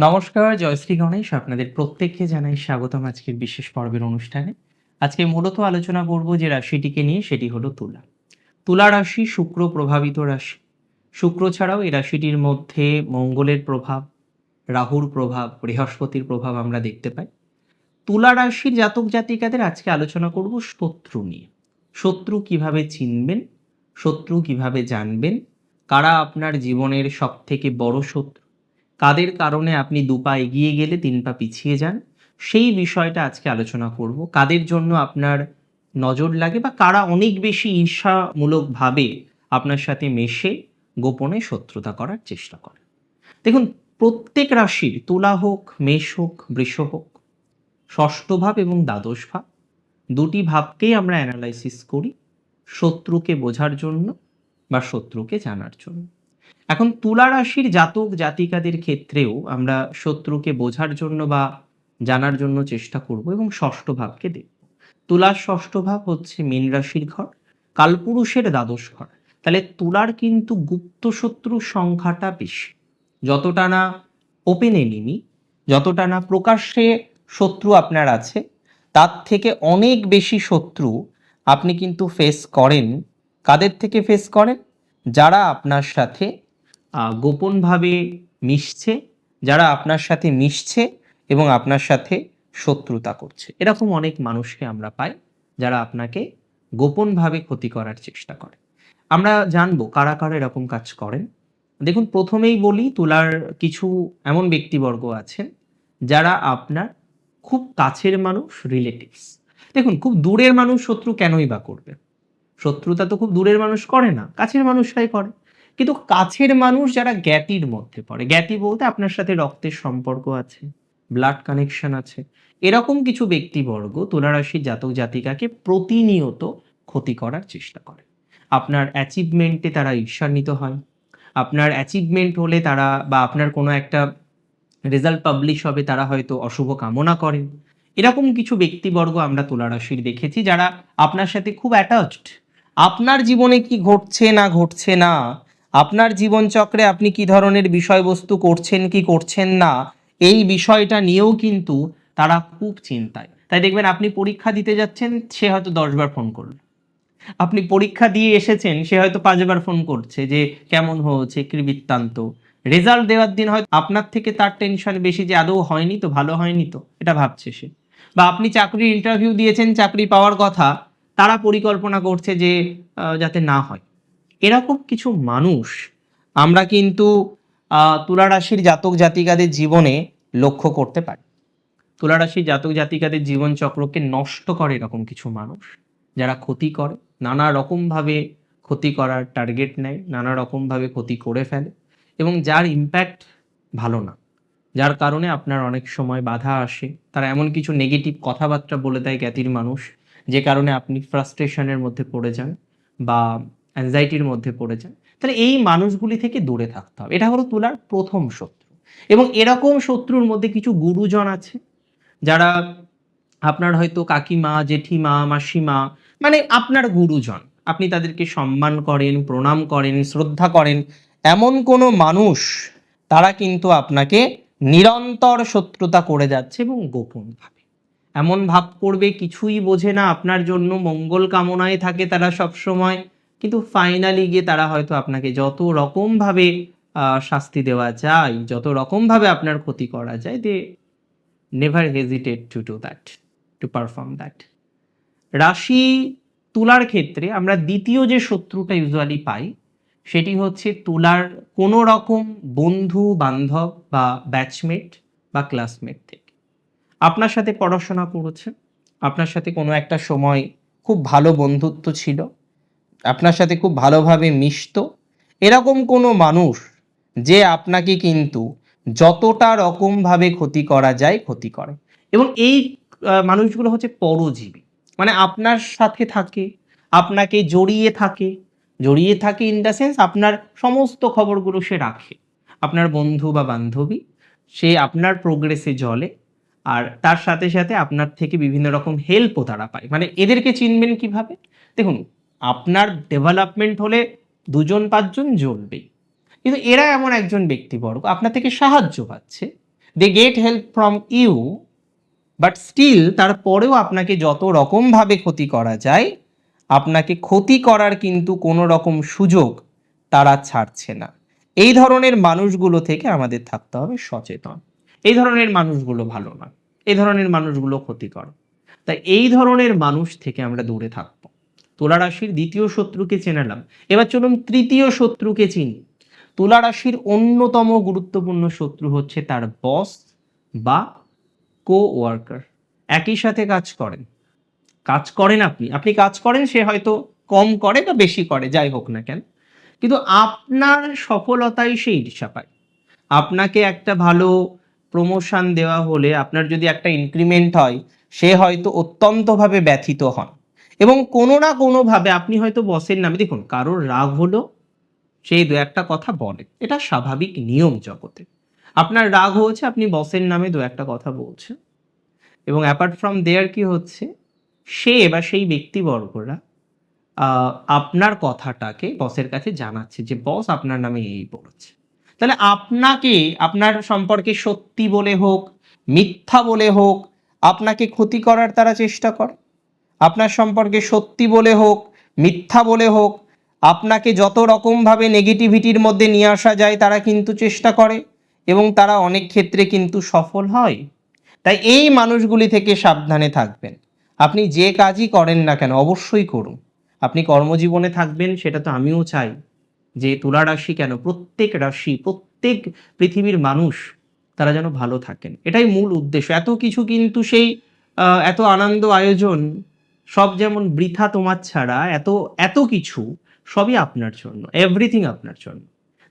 নমস্কার, জয়শ্রী গণেশ, আপনাদের প্রত্যেককে জানাই স্বাগতম আজকের বিশেষ পর্বের অনুষ্ঠানে। আজকে মূলত আলোচনা করব যে রাশিটিকে নিয়ে, সেটি হলো তুলা। তুলা রাশি শুক্র প্রভাবিত রাশি। শুক্র ছাড়াও এই রাশিটির মধ্যে মঙ্গলের প্রভাব, রাহুর প্রভাব, বৃহস্পতির প্রভাব আমরা দেখতে পাই। তুলা রাশির জাতক জাতিকাদের আজকে আলোচনা করব শত্রু নিয়ে। শত্রু কীভাবে চিনবেন? শত্রু কীভাবে জানবেন? কারা আপনার জীবনের সব থেকে বড় শত্রু? কাদের কারণে আপনি দু পা এগিয়ে গেলে তিন পা পিছিয়ে যান? সেই বিষয়টা আজকে আলোচনা করব। কাদের জন্য আপনার নজর লাগে বা কারা অনেক বেশি ঈর্ষামূলকভাবে আপনার সাথে মেশে গোপনে শত্রুতা করার চেষ্টা করে? দেখুন, প্রত্যেক রাশির তুলা হোক, মেষ হোক, বৃষ হোক, ষষ্ঠ ভাব এবং দ্বাদশ ভাব, দুটি ভাবকেই আমরা অ্যানালাইসিস করি শত্রুকে বোঝার জন্য বা শত্রুকে জানার জন্য। এখন তুলা রাশির জাতক জাতিকাদের ক্ষেত্রেও আমরা শত্রুকে বোঝার জন্য বা জানার জন্য চেষ্টা করব এবং ষষ্ঠ ভাবকে দেখব। তুলার ষষ্ঠ ভাব হচ্ছে মীন রাশির ঘর, কালপুরুষের দ্বাদশ ঘর। তাহলে তুলার কিন্তু গুপ্ত শত্রুর সংখ্যাটা বেশি। যতটা না ওপেন এনিমি যতটা না প্রকাশ্যে শত্রু আপনার আছে, তার থেকে অনেক বেশি শত্রু আপনি কিন্তু ফেস করেন। কাদের থেকে ফেস করেন? যারা আপনার সাথে গোপনভাবে মিশছে, যারা আপনার সাথে মিশছে এবং আপনার সাথে শত্রুতা করছে। এরকম অনেক মানুষকে আমরা পাই যারা আপনাকে গোপনভাবে ক্ষতি করার চেষ্টা করে। আমরা জানব কারা কারা এরকম কাজ করেন। দেখুন, প্রথমেই বলি, তুলার কিছু এমন ব্যক্তিবর্গ আছেন যারা আপনার খুব কাছের মানুষ রিলেটিভস দেখুন, খুব দূরের মানুষ শত্রু কেনই বা করবে? শত্রুতা তো খুব দূরের মানুষ করে না, কাছের মানুষরাই করে। কিন্তু কাছের মানুষ যারা জ্ঞাতির মধ্যে পড়ে, জ্ঞাতি বলতে আপনার সাথে রক্তের সম্পর্ক আছে ব্লাড কানেকশন আছে, এরকম কিছু ব্যক্তিবর্গ তুলারাশির জাতক জাতিকাকে প্রতিনিয়ত ক্ষতি করার চেষ্টা করে। আপনার অ্যাচিভমেন্টে তারা ঈর্ষান্বিত হয়, আপনার অ্যাচিভমেন্ট হলে তারা বা আপনার কোনো একটা রেজাল্ট পাবলিশ হবে তারা হয়তো অশুভ কামনা করেন এরকম কিছু ব্যক্তিবর্গ আমরা তুলারাশির দেখেছি যারা আপনার সাথে খুব অ্যাটাচড আপনার জীবনে কি ঘটছে না ঘটছে না আপনার জীবনচক্রে আপনি কি ধরনের বিষয়বস্তু করছেন, কি করছেন না, এই বিষয়টা নিয়েও কিন্তু তারা খুব চিন্তায়। তাই দেখবেন আপনি পরীক্ষা দিতে যাচ্ছেন, সে হয়তো দশবার ফোন করল। আপনি পরীক্ষা দিয়ে এসেছেন, সে হয়তো পাঁচবার ফোন করছে যে, কেমন হয়েছে? কি বৃত্তান্ত? রেজাল্ট দেওয়ার দিন হয়তো আপনার থেকে তার টেনশন বেশি যে, আদৌ হয়নি তো? ভালো হয়নি তো? এটা ভাবছে সে। বা আপনি চাকরির ইন্টারভিউ দিয়েছেন, চাকরি পাওয়ার কথা, তারা পরিকল্পনা করছে যে যাতে না হয়। এরকম কিছু মানুষ আমরা কিন্তু আহ, তুলা রাশির জাতক জাতিকাদের জীবনে লক্ষ্য করতে পারি। তুলা রাশির জাতক জাতিকাদের জীবন চক্রকে নষ্ট করে এরকম কিছু মানুষ। যারা ক্ষতি করে নানা রকমভাবে ক্ষতি করার টার্গেট নেয় নানা রকমভাবে ক্ষতি করে ফেলে এবং যার ইম্প্যাক্ট ভালো না। যার কারণে আপনার অনেক সময় বাধা আসে। তারা এমন কিছু নেগেটিভ কথাবার্তা বলে দেয় জ্ঞাতির মানুষ যে কারণে আপনি ফ্রাস্ট্রেশনের মধ্যে পড়ে যান বা অ্যাংজাইটির মধ্যে পড়ে যান তাহলে এই মানুষগুলি থেকে দূরে থাকতে হবে। এটা হলো তুলার প্রথম শত্রু। এবং এরকম শত্রুর মধ্যে কিছু গুরুজন আছে, যারা আপনার হয়তো কাকিমা, জেঠিমা, মাসিমা মানে আপনার গুরুজন। আপনি তাদেরকে সম্মান করেন, প্রণাম করেন, শ্রদ্ধা করেন। এমন কোনো মানুষ, তারা কিন্তু আপনাকে নিরন্তর শত্রুতা করে যাচ্ছে এবং গোপনভাবে এমন ভাব করবে, কিছুই বোঝে না। আপনার জন্য মঙ্গল কামনায় থাকে তারা সব সময় কিন্তু ফাইনালি গিয়ে তারা হয়তো আপনাকে যত রকমভাবে শাস্তি দেওয়া যায়, যত রকমভাবে আপনার ক্ষতি করা যায় they never hesitate to do that to perform that রাশি তুলার ক্ষেত্রে আমরা দ্বিতীয় যে শত্রুটা ইউজুয়ালি পাই, সেটি হচ্ছে তুলার কোনো রকম বন্ধু, বান্ধব বা ব্যাচমেট বা ক্লাসমেট থেকে আপনার সাথে পড়াশোনা করেছে আপনার সাথে কোনো একটা সময় খুব ভালো বন্ধুত্ব ছিল আপনার সাথে খুব ভালোভাবে মিশত। এরকম কোনো মানুষ যে আপনাকে কিন্তু যতটা রকমভাবে ক্ষতি করা যায় ক্ষতি করে। এবং এই মানুষগুলো হচ্ছে পরজীবী। মানে আপনার সাথে থাকে, আপনাকে জড়িয়ে থাকে। জড়িয়ে থাকে ইন দ্য সেন্স আপনার সমস্ত খবরগুলো সে রাখে। আপনার বন্ধু বা বান্ধবী, সে আপনার প্রোগ্রেসে জলে, আর তার সাথে সাথে আপনার থেকে বিভিন্ন রকম হেল্পও তারা পায়। মানে এদেরকে চিনবেন কীভাবে? দেখুন আপনার ডেভেলপমেন্ট হলে দুজন পাঁচজন জ্বলবেই কিন্তু এরা এমন একজন ব্যক্তিবর্গ, আপনার থেকে সাহায্য পাচ্ছে। They get help from you but still তারপরেও আপনাকে যত রকমভাবে ক্ষতি করা যায়, আপনাকে ক্ষতি করার কিন্তু কোনো রকম সুযোগ তারা ছাড়ছে না। এই ধরনের মানুষগুলো থেকে আমাদের থাকতে হবে সচেতন। এই ধরনের মানুষগুলো ভালো না এই ধরনের মানুষগুলো ক্ষতিকর। তাই এই ধরনের মানুষ থেকে আমরা দূরে থাকব। তুলা রাশির দ্বিতীয় শত্রুকে চেনালাম। এবার চলুন তৃতীয় শত্রুকে চিনি। তুলা রাশির অন্যতম গুরুত্বপূর্ণ শত্রু হচ্ছে তার বস বা কো ওয়ার্কার একই সাথে কাজ করেন। কাজ করেন আপনি। আপনি কাজ করেন, সে হয়তো কম করে বা বেশি করে, যাই হোক না কেন। কিন্তু আপনার সফলতাই সে ঈর্ষা পায়। আপনাকে একটা ভালো প্রমোশন দেওয়া হলে, আপনার যদি একটা ইনক্রিমেন্ট হয়, সে হয়তো অত্যন্তভাবে ব্যথিত হন। এবং কোনো না কোনোভাবে আপনি হয়তো বসের নামে, দেখুন, কারোর রাগ হলো সেই দু একটা কথা বলে। এটা স্বাভাবিক নিয়ম জগতে। আপনার রাগ হয়েছে, আপনি বসের নামে দু একটা কথা বলছেন। এবং অ্যাপার্ট ফ্রম দেয়ার কি হচ্ছে? সে বা সেই ব্যক্তিবর্গরা আপনার কথাটাকে বসের কাছে জানাচ্ছে যে, বস আপনার নামে এই বলেছে। তাহলে আপনাকে, আপনার সম্পর্কে সত্যি বলে হোক, মিথ্যা বলে হোক, আপনাকে ক্ষতি করার তারা চেষ্টা করে? আপনার সম্পর্কে সত্যি বলে হোক, মিথ্যা বলে হোক, আপনাকে যত রকমভাবে নেগেটিভিটির মধ্যে নিয়ে আসা যায়, তারা কিন্তু চেষ্টা করে এবং তারা অনেক ক্ষেত্রে কিন্তু সফল হয়। তাই এই মানুষগুলি থেকে সাবধানে থাকবেন। আপনি যে কাজই করেন না কেন, অবশ্যই করুন। আপনি কর্মজীবনে থাকবেন, সেটা তো আমিও চাই যে তুলা রাশি কেন, প্রত্যেক রাশি, প্রত্যেক পৃথিবীর মানুষ তারা যেন ভালো থাকেন। এটাই মূল উদ্দেশ্য। এত কিছু কিন্তু সেই এত আনন্দ আয়োজন সব যেমন বৃথা তোমার ছাড়া, এত এত কিছু সবই আপনার জন্য এভরিথিং আপনার জন্য।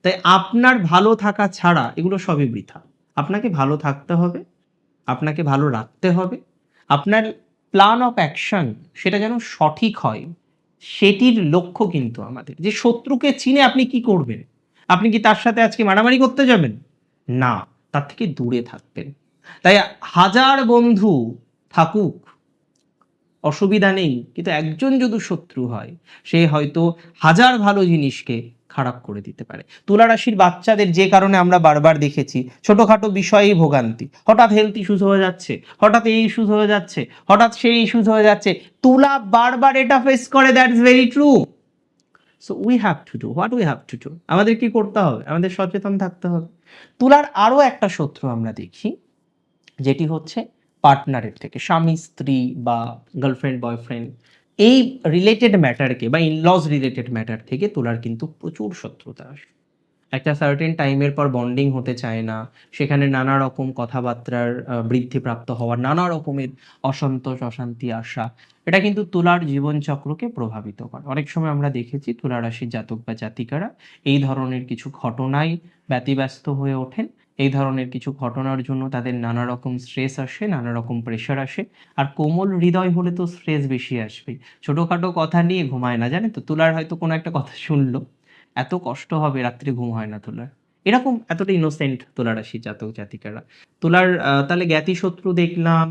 তাই আপনার ভালো থাকা ছাড়া এগুলো সবই বৃথা। আপনাকে ভালো থাকতে হবে, আপনাকে ভালো রাখতে হবে। আপনার প্ল্যান অফ অ্যাকশন সেটা যেন সঠিক হয়, সেটির লক্ষ্য কিন্তু আমাদের। যে শত্রুকে চিনে আপনি কি করবেন? আপনি কি তার সাথে আজকে মারামারি করতে যাবেন? না, তার থেকে দূরে থাকবেন। তাই হাজার বন্ধু থাকুক অসুবিধা নেই, কিন্তু একজন যদি শত্রু হয়, সে হয়তো হাজার ভালো জিনিসকে খারাপ করে দিতে পারে। তুলা রাশির বাচ্চাদের যে কারণে আমরা বারবার দেখেছি, ছোটখাটো বিষয়েই ভোগান্তি। হঠাৎ হেলথ ইস্যুস হয়ে যাচ্ছে, হঠাৎ এই ইস্যুস হয়ে যাচ্ছে, হঠাৎ সেই ইস্যুস হয়ে যাচ্ছে। তুলা বারবার এটা ফেস করে that's very true so we have to do what we have to do আমাদের কি করতে হবে? আমাদের সচেতন থাকতে হবে। তুলার আরও একটা শত্রু আমরা দেখি, যেটি হচ্ছে পার্টনারের থেকে, স্বামী, স্ত্রী বা গার্লফ্রেন্ড বয়ফ্রেন্ড এই রিলেটেড ম্যাটারকে বা ইনলজ রিলেটেড ম্যাটার থেকে তোলার কিন্তু প্রচুর শত্রুতা আসে। একটা সার্টেন টাইমের পর বন্ডিং হতে চায় না, সেখানে নানা রকম কথাবার্তার বৃদ্ধিপ্রাপ্ত হওয়া নানা রকমের অসন্তোষ, অশান্তি আসা এটা কিন্তু তুলার জীবনচক্রকে প্রভাবিত করে। অনেক সময় আমরা দেখেছি তুলা রাশির জাতক বা জাতিকারা এই ধরনের কিছু ঘটনায় ব্যতিব্যস্ত হয়ে ওঠেন এই ধরনের কিছু ঘটনার জন্য তাদের নানা রকম স্ট্রেস আসে, নানা রকম প্রেশার আসে। আর কোমল হৃদয় হলে তো স্ট্রেস বেশি আসবে। ছোটোখাটো কথা নিয়ে ঘুমায় না, জানেন তো? তুলার হয়তো কোনো একটা কথা শুনলো। এত কষ্ট হবে রাত্রে ঘুম হয় না তুলার। এরকম এতটা ইনোসেন্ট তুলা রাশি জাতক জাতিকারা। তুলার তাহলে জ্ঞাতি শত্রু দেখলাম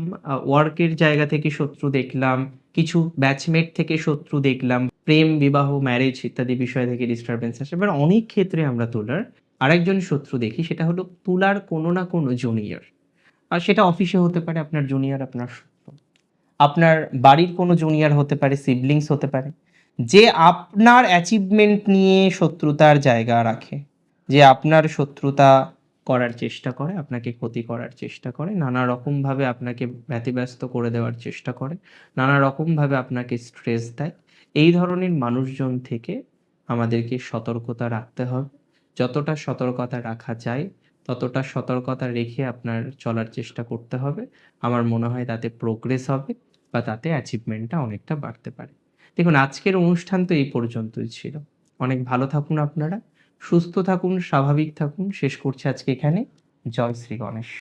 ওয়ার্কের জায়গা থেকে শত্রু দেখলাম, কিছু ব্যাচমেট থেকে শত্রু দেখলাম, প্রেম, বিবাহ ম্যারেজ ইত্যাদি বিষয় থেকে ডিস্টারবেন্স আসে। এবার অনেক ক্ষেত্রে আমরা তুলার আরেকজন শত্রু দেখি, সেটা হলো তুলার কোনো না কোনো জুনিয়র আর সেটা অফিসে হতে পারে, আপনার জুনিয়র আপনার শত্রু। আপনার বাড়ির কোনো জুনিয়র হতে পারে সিবলিংস হতে পারে, যে আপনার অ্যাচিভমেন্ট নিয়ে শত্রুতার জায়গা রাখে, যে আপনার শত্রুতা করার চেষ্টা করে, আপনাকে ক্ষতি করার চেষ্টা করে, নানা রকমভাবে আপনাকে ব্যতিব্যস্ত করে দেওয়ার চেষ্টা করে, নানা রকমভাবে আপনাকে স্ট্রেস দেয়, এই ধরনের মানুষজন থেকে আমাদেরকে সতর্কতা রাখতে হবে। যতটা সতর্কতা রাখা যায়, ততটা সতর্কতা রেখে আপনার চলার চেষ্টা করতে হবে। আমার মনে হয় তাতে প্রোগ্রেস হবে বা তাতে অ্যাচিভমেন্টটা অনেকটা বাড়তে পারে। দেখুন, আজকের অনুষ্ঠান তো এই পর্যন্তই ছিল। অনেক ভালো থাকুন আপনারা। সুস্থ থাকুন, স্বাভাবিক থাকুন। শেষ করছি আজকে এখানে। জয় শ্রী গণেশ।